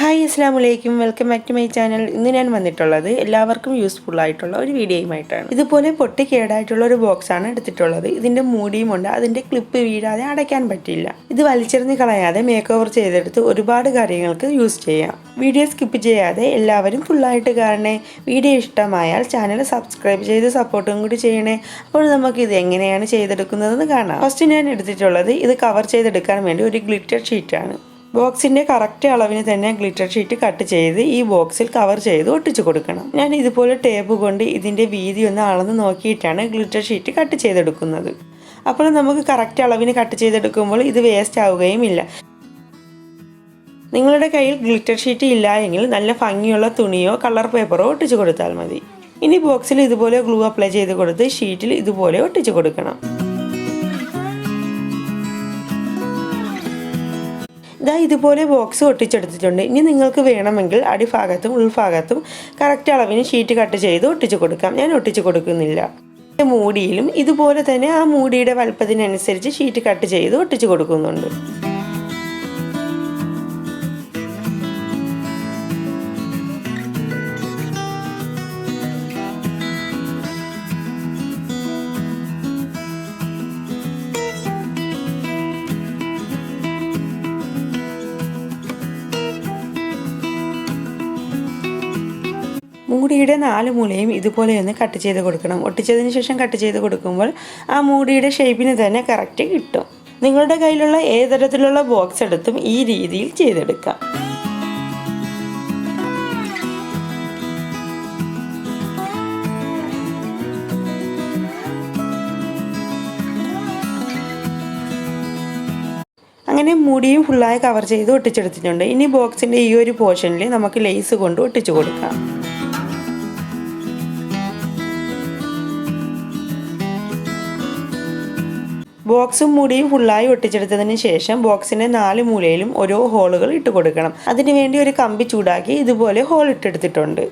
Hi അസ്സാം വലൈക്കും welcome back to my channel. ഇന്ന് ഞാൻ വന്നിട്ടുള്ളത് എല്ലാവർക്കും യൂസ്ഫുൾ ആയിട്ടുള്ള ഒരു വീഡിയോയുമായിട്ടാണ്. ഇതുപോലെ പൊട്ടി കേടായിട്ടുള്ള ഒരു ബോക്സ് ആണ് എടുത്തിട്ടുള്ളത്. ഇതിന്റെ മൂടിയും ഉണ്ട്. അതിന്റെ ക്ലിപ്പ് വീഴാതെ അടയ്ക്കാൻ പറ്റില്ല ഇത് വലിച്ചെറിഞ്ഞ് കളയാതെ മേക്ക് ഓവർ ചെയ്തെടുത്ത് ഒരുപാട് കാര്യങ്ങൾക്ക് യൂസ് ചെയ്യാം. വീഡിയോ സ്കിപ്പ് ചെയ്യാതെ എല്ലാവരും ഫുള്ളായിട്ട് കാണണേ. വീഡിയോ ഇഷ്ടമായാൽ ചാനൽ സബ്സ്ക്രൈബ് ചെയ്ത് സപ്പോർട്ടും കൂടി ചെയ്യണേ. അപ്പോൾ നമുക്ക് ഇത് എങ്ങനെയാണ് ചെയ്തെടുക്കുന്നതെന്ന് കാണാം. ഫസ്റ്റ് ഞാൻ എടുത്തിട്ടുള്ളത് ഇത് കവർ ചെയ്തെടുക്കാൻ വേണ്ടി ഒരു ഗ്ലിറ്റർ ഷീറ്റാണ് ബോക്സിന്റെ കറക്റ്റ് അളവിന് തന്നെ ഗ്ലിറ്റർ ഷീറ്റ് കട്ട് ചെയ്ത് ഈ ബോക്സിൽ കവർ ചെയ്ത് ഒട്ടിച്ചു കൊടുക്കണം. ഞാൻ ഇതുപോലെ ടേപ്പ് കൊണ്ട് ഇതിന്റെ വീതി ഒന്ന് അളന്ന് നോക്കിയിട്ടാണ് ഗ്ലിറ്റർ ഷീറ്റ് കട്ട് ചെയ്തെടുക്കുന്നത്. അപ്പോൾ നമുക്ക് കറക്റ്റ് അളവിന് കട്ട് ചെയ്തെടുക്കുമ്പോൾ ഇത് വേസ്റ്റ് ആവുകയും ഇല്ല. നിങ്ങളുടെ കയ്യിൽ ഗ്ലിറ്റർ ഷീറ്റ് ഇല്ല എങ്കിൽ നല്ല ഭംഗിയുള്ള തുണിയോ കളർ പേപ്പറോ ഒട്ടിച്ചു കൊടുത്താൽ മതി. ഇനി ബോക്സിൽ ഇതുപോലെ ഗ്ലൂ അപ്ലൈ ചെയ്ത് കൊടുത്ത് ഷീറ്റിൽ ഇതുപോലെ ഒട്ടിച്ചു കൊടുക്കണം. ഇതാ ഇതുപോലെ ബോക്സ് ഒട്ടിച്ചെടുത്തിട്ടുണ്ട്. ഇനി നിങ്ങൾക്ക് വേണമെങ്കിൽ അടിഭാഗത്തും ഉൾഭാഗത്തും കറക്റ്റ് അളവിന് ഷീറ്റ് കട്ട് ചെയ്ത് ഒട്ടിച്ചു കൊടുക്കാം. ഞാൻ ഒട്ടിച്ചു കൊടുക്കുന്നില്ല. മൂടിയിലും ഇതുപോലെ തന്നെ ആ മൂടിയുടെ വലുപ്പത്തിനനുസരിച്ച് ഷീറ്റ് കട്ട് ചെയ്ത് ഒട്ടിച്ചു കൊടുക്കുന്നുണ്ട്. മൂടിയുടെ നാല് മൂലയും ഇതുപോലെ ഒന്ന് കട്ട് ചെയ്ത് കൊടുക്കണം. ഒട്ടിച്ചതിന് ശേഷം കട്ട് ചെയ്ത് കൊടുക്കുമ്പോൾ ആ മൂടിയുടെ ഷേപ്പിന് തന്നെ കറക്റ്റ് കിട്ടും. നിങ്ങളുടെ കയ്യിലുള്ള ഏതരത്തിലുള്ള ബോക്സ് എടുത്തും ഈ രീതിയിൽ ചെയ്തെടുക്കാം. അങ്ങനെ മൂടിയും ഫുള്ളായി കവർ ചെയ്ത് ഒട്ടിച്ചെടുത്തിട്ടുണ്ട്. ഇനി ബോക്സിന്റെ ഈ ഒരു പോർഷനിൽ നമുക്ക് ലേസ് കൊണ്ട് ഒട്ടിച്ചു കൊടുക്കാം. ബോക്സും മൂടിയും ഫുള്ളായി ഒട്ടിച്ചെടുത്തതിന് ശേഷം ബോക്സിന്റെ നാല് മൂലയിലും ഓരോ ഹോളുകൾ ഇട്ട് കൊടുക്കണം. അതിനുവേണ്ടി ഒരു കമ്പി ചൂടാക്കി ഇതുപോലെ ഹോൾ ഇട്ടെടുത്തിട്ടുണ്ട്.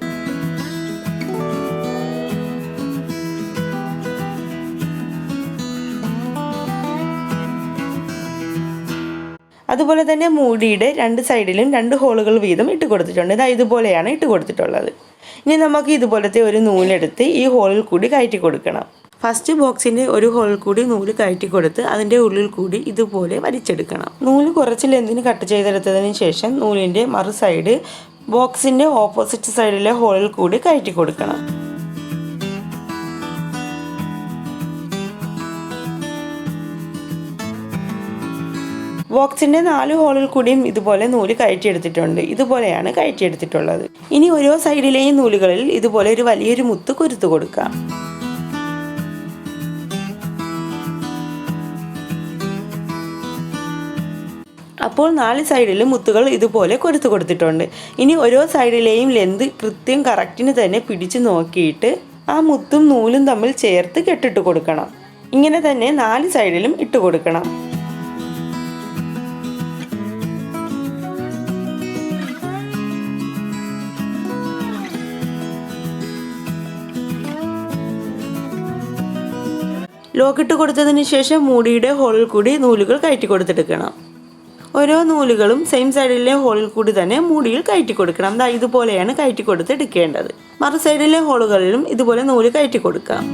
അതുപോലെ തന്നെ മൂടിയുടെ രണ്ട് സൈഡിലും രണ്ട് ഹോളുകൾ വീതം ഇട്ട് കൊടുത്തിട്ടുണ്ട്. ഇതാ ഇതുപോലെയാണ് ഇട്ട് കൊടുത്തിട്ടുള്ളത്. ഇനി നമുക്ക് ഇതുപോലത്തെ ഒരു നൂലെടുത്ത് ഈ ഹോളിൽ കൂടി കയറ്റി കൊടുക്കണം. ഫസ്റ്റ് ബോക്സിന്റെ ഒരു ഹോൾ കൂടി നൂൽ കയറ്റി കൊടുത്ത് അതിന്റെ ഉള്ളിൽ കൂടി ഇതുപോലെ വലിച്ചെടുക്കണം. നൂൽ കുറച്ച് ലെന്തിന് കട്ട് ചെയ്തെടുത്തതിന് ശേഷം നൂലിന്റെ മറു സൈഡ് ബോക്സിന്റെ ഓപ്പോസിറ്റ് സൈഡിലെ ഹോളിൽ കൂടി കയറ്റി കൊടുക്കണം. ബോക്സിന്റെ നാല് ഹോളിൽ കൂടിയും ഇതുപോലെ നൂൽ കയറ്റിയെടുത്തിട്ടുണ്ട്. ഇതുപോലെയാണ് കയറ്റിയെടുത്തിട്ടുള്ളത്. ഇനി ഓരോ സൈഡിലെയും നൂലുകളിൽ ഇതുപോലെ ഒരു വലിയൊരു മുത്ത് കുരുത്തു കൊടുക്കാം. അപ്പോൾ നാല് സൈഡിലും മുത്തുകൾ ഇതുപോലെ കൊരുത്ത് കൊടുത്തിട്ടുണ്ട്. ഇനി ഓരോ സൈഡിലെയും ലെന്ത് കൃത്യം കറക്റ്റിന് തന്നെ പിടിച്ചു നോക്കിയിട്ട് ആ മുത്തും നൂലും തമ്മിൽ ചേർത്ത് കെട്ടിട്ട് കൊടുക്കണം. ഇങ്ങനെ തന്നെ നാല് സൈഡിലും ഇട്ട് കൊടുക്കണം. ലോക്കിട്ട് കൊടുത്തതിന് ശേഷം മൂടിയുടെ ഹോളിൽ കൂടി നൂലുകൾ കയറ്റി കൊടുത്തെടുക്കണം. ഓരോ നൂലുകളും സെയിം സൈഡിലെ ഹോളിൽ കൂടി തന്നെ മൂടിയിൽ കയറ്റി കൊടുക്കണം ദാ ഇതുപോലെയാണ് കയറ്റി കൊടുത്ത് എടുക്കേണ്ടത്. മറു സൈഡിലെ ഹോളുകളിലും ഇതുപോലെ നൂൽ കയറ്റി കൊടുക്കാം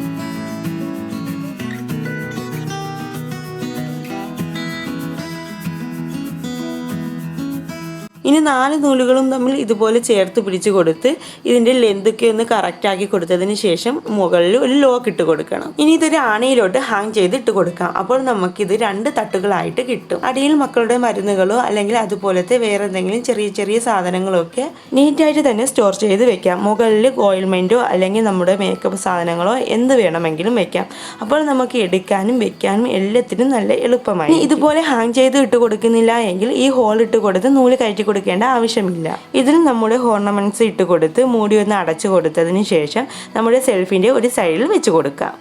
ഇനി നാല് നൂലുകളും തമ്മിൽ ഇതുപോലെ ചേർത്ത് പിടിച്ച് കൊടുത്ത് ഇതിന്റെ ലെന്തൊക്കെ ഒന്ന് കറക്റ്റ് ആക്കി കൊടുത്തതിന് ശേഷം മുകളിൽ ഒരു ലോക്ക് ഇട്ട് കൊടുക്കണം. ഇനി ഇതൊരു ആണയിലോട്ട് ഹാങ് ചെയ്ത് ഇട്ട് കൊടുക്കാം. അപ്പോൾ നമുക്കിത് രണ്ട് തട്ടുകളായിട്ട് കിട്ടും. അടിയിൽ മക്കളുടെ മരുന്നുകളോ അല്ലെങ്കിൽ അതുപോലത്തെ വേറെ എന്തെങ്കിലും ചെറിയ ചെറിയ സാധനങ്ങളോ ഒക്കെ നീറ്റായിട്ട് തന്നെ സ്റ്റോർ ചെയ്ത് വെക്കാം. മുകളിൽ ഓയിൽമെന്റോ അല്ലെങ്കിൽ നമ്മുടെ മേക്കപ്പ് സാധനങ്ങളോ എന്ത് വേണമെങ്കിലും വെക്കാം. അപ്പോൾ നമുക്ക് എടുക്കാനും വെക്കാനും എല്ലാത്തിനും നല്ല എളുപ്പമായി ഇതുപോലെ ഹാങ് ചെയ്ത് ഇട്ട് കൊടുക്കുന്നില്ല എങ്കിൽ ഈ ഹോൾ ഇട്ട് കൊടുത്ത് നൂൽ കയറ്റി കൊടുക്കേണ്ട ആവശ്യമില്ല. ഇതിൽ നമ്മുടെ ഹോർണമെന്റ്സ് ഇട്ട് കൊടുത്ത് മൂടി ഒന്ന് അടച്ചു കൊടുത്തതിന് ശേഷം നമ്മുടെ സെൽഫിന്റെ ഒരു സൈഡിൽ വെച്ച് കൊടുക്കാം.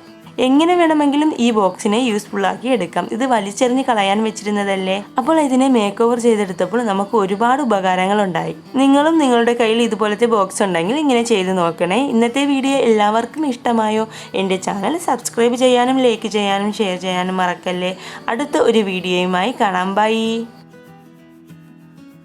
എങ്ങനെ വേണമെങ്കിലും ഈ ബോക്സിനെ യൂസ്ഫുൾ ആക്കി എടുക്കാം. ഇത് വലിച്ചെറിഞ്ഞ് കളയാൻ വെച്ചിരുന്നതല്ലേ? അപ്പോൾ ഇതിനെ മേക്ക് ഓവർ ചെയ്തെടുത്തപ്പോൾ നമുക്ക് ഒരുപാട് ഉപകാരങ്ങൾ ഉണ്ടായി. നിങ്ങളും നിങ്ങളുടെ കയ്യിൽ ഇതുപോലത്തെ ബോക്സ് ഉണ്ടെങ്കിൽ ഇങ്ങനെ ചെയ്ത് നോക്കണേ. ഇന്നത്തെ വീഡിയോ എല്ലാവർക്കും ഇഷ്ടമായോ? എന്റെ ചാനൽ സബ്സ്ക്രൈബ് ചെയ്യാനും ലൈക്ക് ചെയ്യാനും ഷെയർ ചെയ്യാനും മറക്കല്ലേ? അടുത്ത ഒരു വീഡിയോയുമായി കാണാം. ബൈ